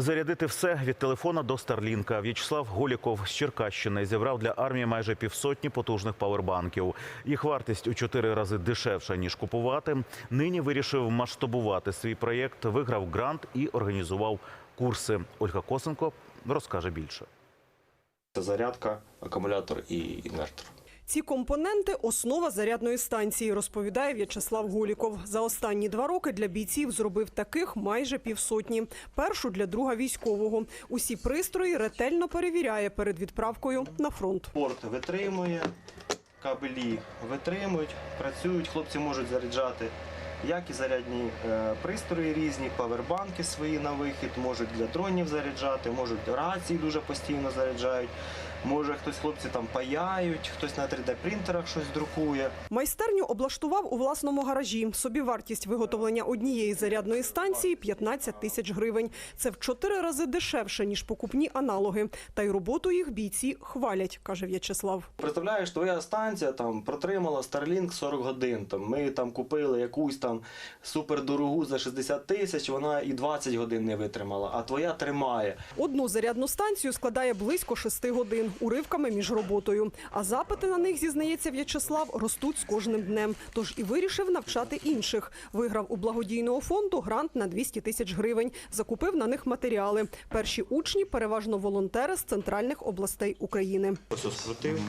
Зарядити все від телефона до Старлінка. В'ячеслав Голіков з Черкащини зібрав для армії майже півсотні потужних павербанків. Їх вартість у чотири рази дешевша ніж купувати. Нині вирішив масштабувати свій проєкт, виграв грант і організував курси. Ольга Косенко розкаже більше. Це зарядка, акумулятор і інвертор. Ці компоненти – основа зарядної станції, розповідає В'ячеслав Голіков. За останні два роки для бійців зробив таких майже півсотні. Першу для друга військового. Усі пристрої ретельно перевіряє перед відправкою на фронт. Порт витримує, кабелі витримують, працюють. Хлопці можуть заряджати як і зарядні е, пристрої різні, павербанки свої на вихід, можуть для дронів заряджати, можуть рації дуже постійно заряджають. Може хтось хлопці там паяють, хтось на 3D-принтерах щось друкує. Майстерню облаштував у власному гаражі. Собівартість виготовлення однієї зарядної станції – 15 тисяч гривень. Це в чотири рази дешевше, ніж покупні аналоги. Та й роботу їх бійці хвалять, каже В'ячеслав. Представляєш, твоя станція там протримала Starlink 40 годин. Там ми там купили якусь там супердорогу за 60 тисяч, вона і 20 годин не витримала, а твоя тримає. Одну зарядну станцію складає близько шести годин уривками між роботою. А запити на них, зізнається В'ячеслав, ростуть з кожним днем. Тож і вирішив навчати інших. Виграв у благодійного фонду грант на 200 тисяч гривень. Закупив на них матеріали. Перші учні переважно волонтери з центральних областей України. Ось скрутив,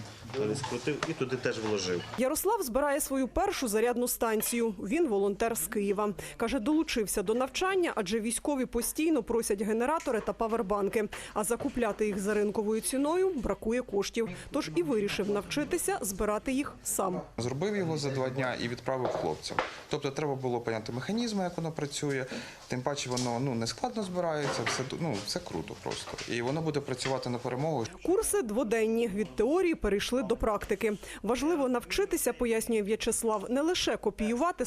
скрутив і туди теж вложив. Ярослав збирає свою першу зарядну станцію. Він волонтер з Києва. Каже, долучився до навчання, адже військові постійно просять генератори та павербанки. А закупляти їх за ринковою ціною бракує коштів. Тож і вирішив навчитися збирати їх сам. Зробив його за два дня і відправив хлопцям. Тобто треба було поняти механізми, як воно працює. Тим паче воно ну не складно збирається, все ну все круто просто. І воно буде працювати на перемогу. Курси дводенні. Від теорії перейшли до практики. Важливо навчитися, пояснює В'ячеслав, не лише копіювати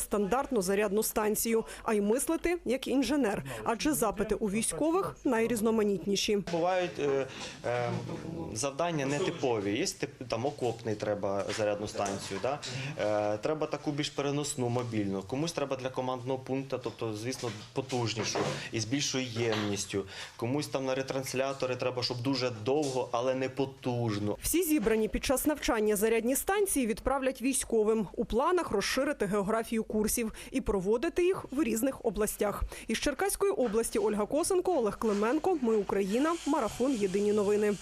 стандартну зарядну станцію, а й мислити як інженер. Адже запити у військових найрізноманітніші. Бувають е, е, завдання нетипові. Є там окопний треба зарядну станцію. Да? Е, треба таку більш переносну, мобільну. Комусь треба для командного пункту, тобто, звісно, потужнішу і з більшою ємністю. Комусь там на ретранслятори треба, щоб дуже довго, але не потужно. Всі зібрані під час навчання зарядні станції відправлять військовим. У планах розширити географію курсів і проводити їх в різних областях. Із Черкаської області Ольга Косенко, Олег Клименко. Ми Україна. Марафон. Єдині новини.